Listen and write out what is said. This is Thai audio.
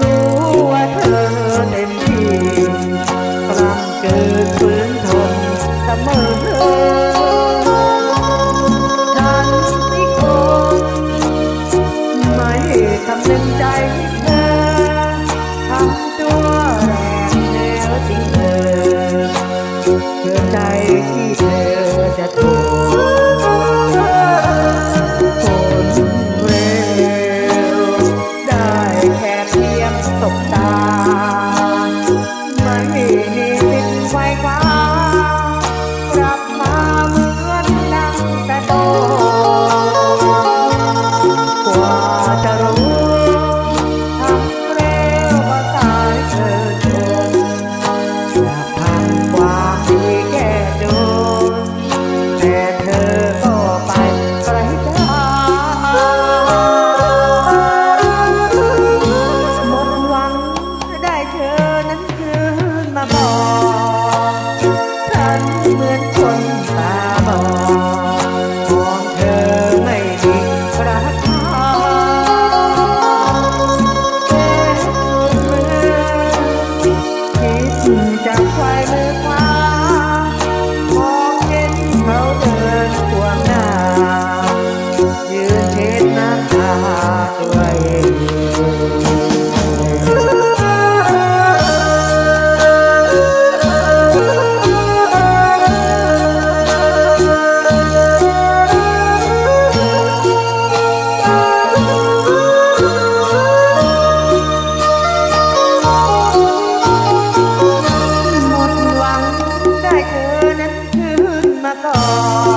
รู้ว่าเธอเต็มที่กลับเกิดฝืนทนเสมอฉันที่คนไม่ทำนึง ไฟฟ้ารับมาเหมือนดังตะโตกว่าจะรู้ทำเร็วมาสายเธอชมอยากทำความดีแค่โดนแต่เธอก็ไปไกลจ้าหมดหวังได้เธอนั้นคืนมาบอก Oh.